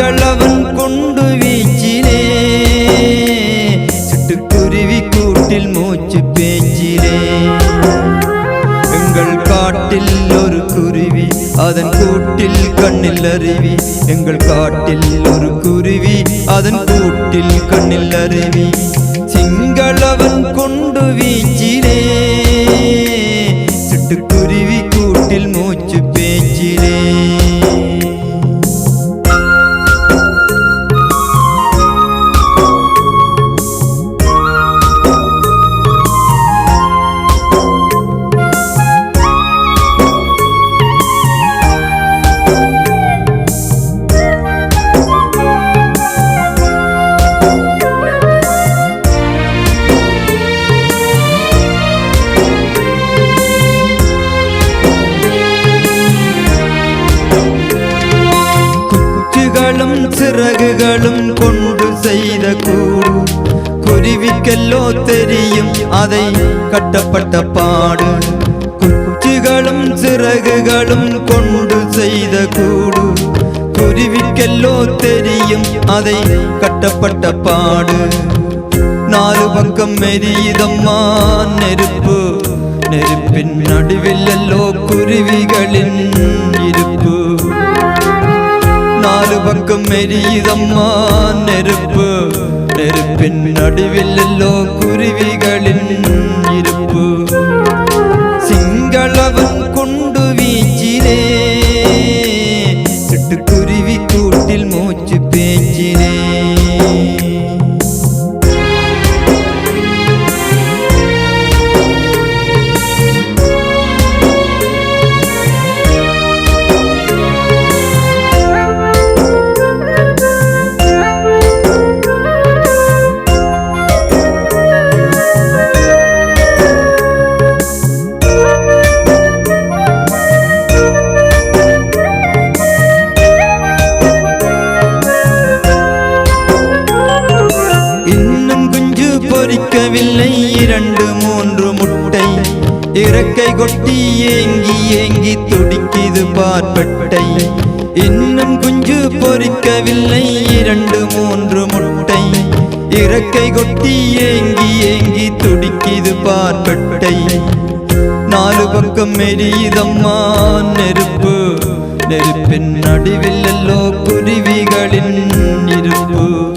சிங்களவன் கொண்டு வீச்சிலே. சிட்டுக்குருவி கூட்டில் மூச்சு பேச்சிலே. எங்கள் காட்டில் ஒரு குருவி அதன் கூட்டில் கண்ணில் அருவி. எங்கள் காட்டில் ஒரு குருவி அதன் கூட்டில் கண்ணில் அருவி. சிங்களவன் கொண்டு வீச்சிலே. சிட்டுக்குருவி குருவிக்கெல்லோ தெரியும். அதை கட்டப்பட்ட பாடு. குச்சிகளும் சிறகுகளும் கொண்டு செய்த கூடு. குருவிக்கெல்லோ தெரியும். அதை கட்டப்பட்ட பாடு. நாலு பக்கம் மெரியுதம்மா நெருப்பு. நெருப்பின் நடுவில் எல்லோ குருவிகளின் இருப்பு. நாலு பக்கம் எரியுதம்மா நெருப்பு நெருப்பின் நடுவில் எல்லோ குருவிகளின் இருப்பு இறக்கை கொட்டி ஏங்கி ஏங்கி துடிக்கிது பார்ப்பட்டை. இன்னும் குஞ்சு பொறிக்கவில்லை இரண்டு மூன்று முட்டை. இறக்கை கொட்டி ஏங்கி ஏங்கி துடிக்கிது பார்ப்பட்டை. நாலு பக்கம் மெரியுதம்மா நெருப்பு. நெருப்பின் நடுவில் எல்லோ குருவிகளின் இருப்பு.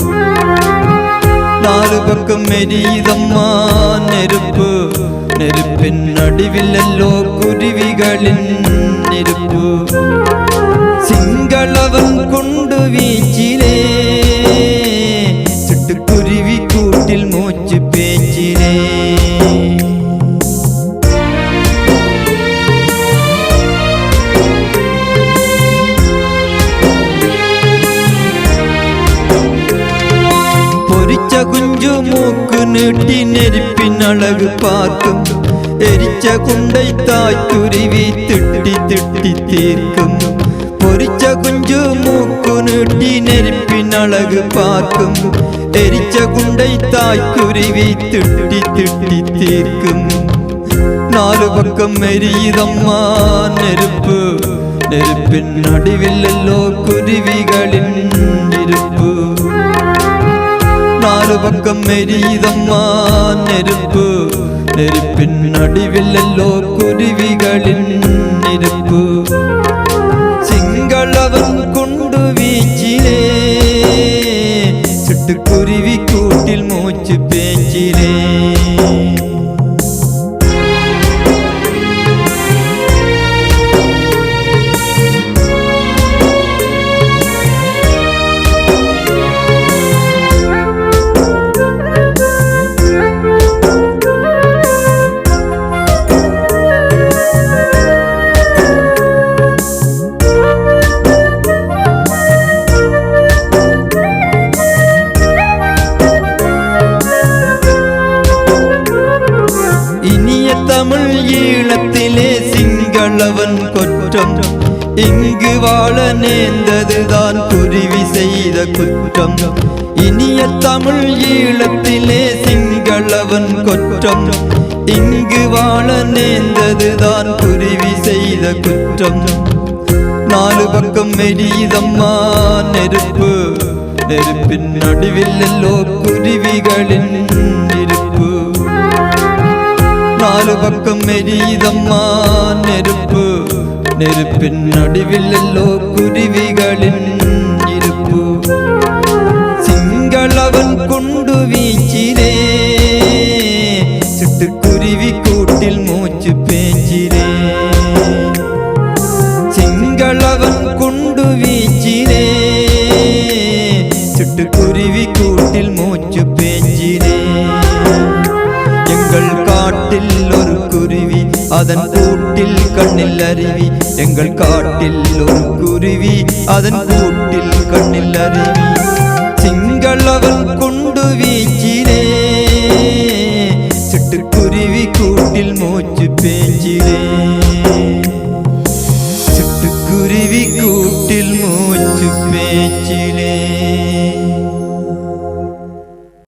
நாலு பக்கம் மெரியுதம்மா நெருப்பு. நெருப்பின் நடுவில் எல்லோ குருவிகளின் நெருப்பு சிங்களவன் பொரிச்ச குஞ்சு மூக்கு நீட்டி நெருப்பின் அழகு பார்க்கும். எரிச்ச குண்டை தாய் துருவி திட்டி திட்டி தீர்க்கும். பொரிச்ச குஞ்சு மூக்கு நீட்டி நெருப்பின் அழகு பார்க்கும். எரிச்ச குண்டை தாய் குருவி திட்டி திட்டி தீர்க்கும். நாலு பக்கம் எரியுதம்மா நெருப்பு நெருப்பின் நடுவில் எல்லோ குருவிகளின் இருப்பு நாலு பக்கம் எரியுதம்மா நெருப்பு நெருப்பின் நடுவில் எல்லோ இங்கு வாழ நேர்ந்ததுதான் குருவி செய்த குற்றம். இனிய தமிழ் ஈழத்திலே சிங்களவன் குற்றம். இங்கு வாழ நேர்ந்ததுதான் குருவி செய்த குற்றம். நாலு பக்கம் எரியுதம்மா நெருப்பு. நெருப்பின் நடுவில் எல்லோ குருவிகளின் இருப்பு நாலு பக்கம் எரியுதம்மா நெருப்பு. நெருப்பின் நடுவில் குருவிகளின் இருப்பு. சிங்களவன் கொண்டு வீச்சிரே ஒரு குருவி அதன் கூட்டில் கண்ணில் அருவி. எங்கள் காட்டில் ஒரு குருவி அதன் கூட்டில் கண்ணில் அருவி. சிங்களவன் கொண்டு வீச்சினே சிட்டுக்குருவி கூட்டில் மூச்சு பேஞ்சினே